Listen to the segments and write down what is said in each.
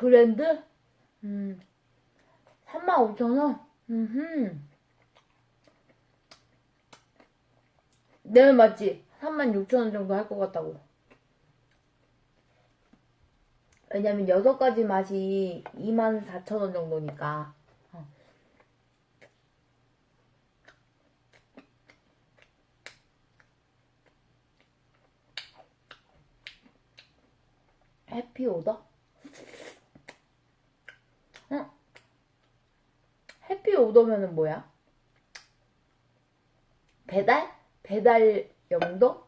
그랜드? 음, 35,000원? 음흠. 네, 맞지? 36,000원 정도 할 것 같다고. 왜냐면 여섯 가지 맛이 24,000원 정도니까. 어. 해피오더? 해피오더면은 뭐야? 배달? 배달 영도?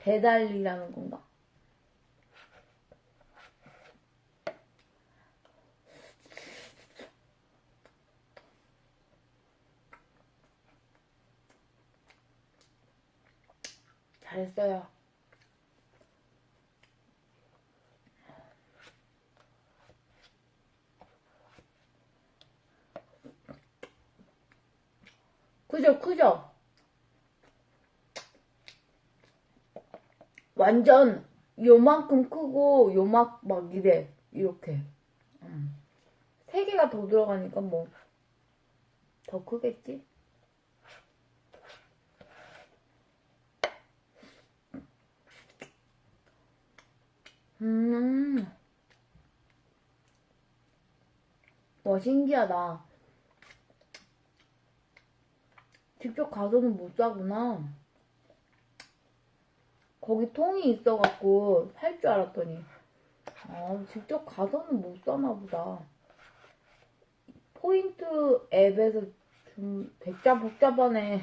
배달이라는 건가? 잘했어요. 그죠, 그죠? 완전 요만큼 크고 요막 막 이래 이렇게 음. 세 개가 더 들어가니까 뭐 더 크겠지? 음. 와, 신기하다. 직접 가서는 못 사구나. 거기 통이 있어갖고 살 줄 알았더니. 아, 직접 가서는 못 사나 보다. 포인트 앱에서 좀 백자 복잡하네.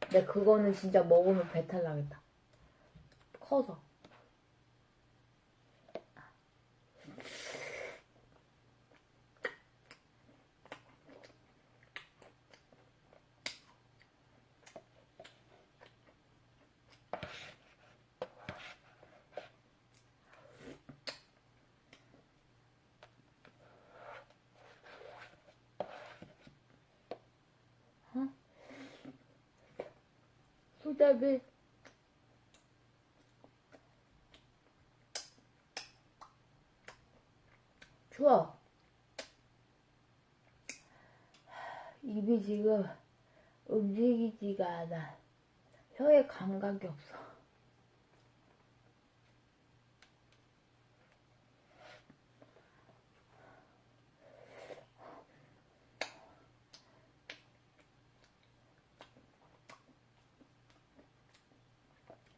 근데 그거는 진짜 먹으면 배탈 나겠다. 커서. 수제 좋아. 입이 지금 움직이지가 않아. 혀에 감각이 없어.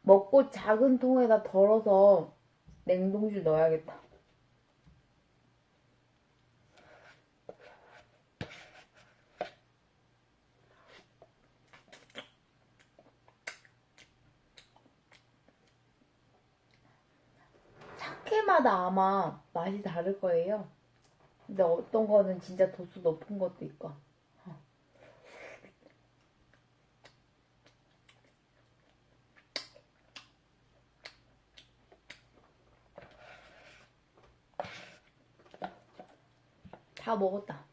먹고 작은 통에다 덜어서 냉동실 넣어야겠다. 차케마다 아마 맛이 다를 거예요. 근데 어떤 거는 진짜 도수 높은 것도 있고. 다 먹었다.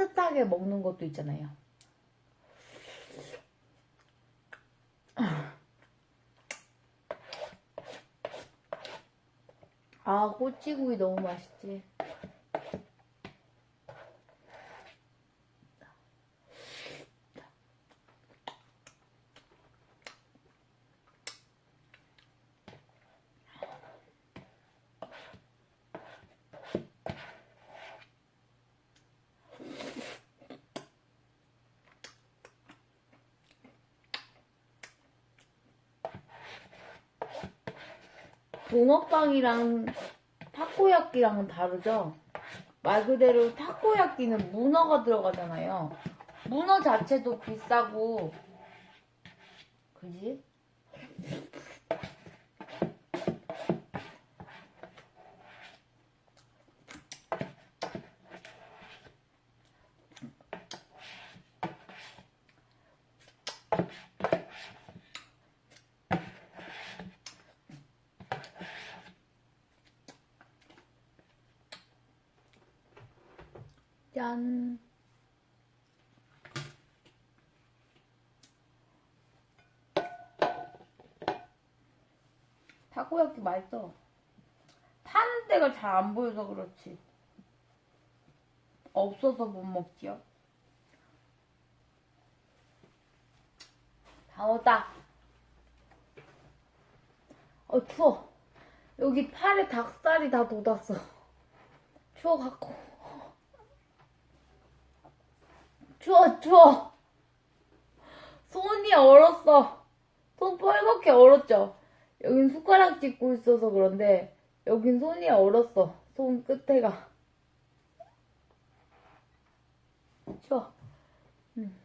따뜻하게 먹는 것도 있잖아요. 아, 꼬치구이 너무 맛있지. 붕어빵이랑 타코야끼랑은 다르죠? 말 그대로 타코야끼는 문어가 들어가잖아요. 문어 자체도 비싸고, 그지? 짠. 타코야끼 맛있어. 파는 데가 잘 안 보여서 그렇지. 없어서 못 먹지요. 다 먹었다. 어, 추워. 여기 팔에 닭살이 다 돋았어. 추워갖고. 추워, 추워. 손이 얼었어. 손 뻘겋게 얼었죠? 여긴 숟가락 짚고 있어서 그런데, 여긴 손이 얼었어. 손 끝에가. 추워. 음.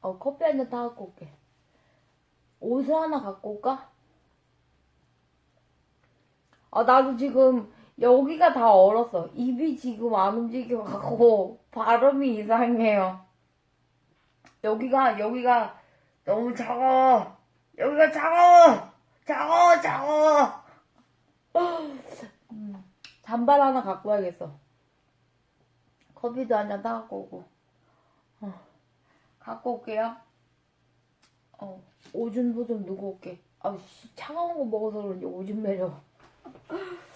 어, 커피 한 잔 타갖고 올게. 옷을 하나 갖고 올까? 아, 나도 지금 여기가 다 얼었어. 입이 지금 안 움직여갖고 발음이 이상해요. 여기가, 여기가 너무 차가워. 여기가 차가워. 차가워, 차가워. 음, 잠발 하나 갖고 와야겠어. 커피도 한잔 타갖고 오고. 어, 갖고 올게요. 어, 오줌도 좀 누고 올게. 아, 씨, 차가운 거 먹어서 그런지 오줌 매려.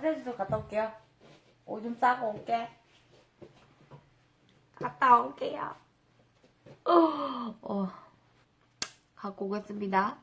화장실도 갔다 올게요. 오줌 싸고 올게. 갔다 올게요. 어, 어, 갖고 오겠습니다.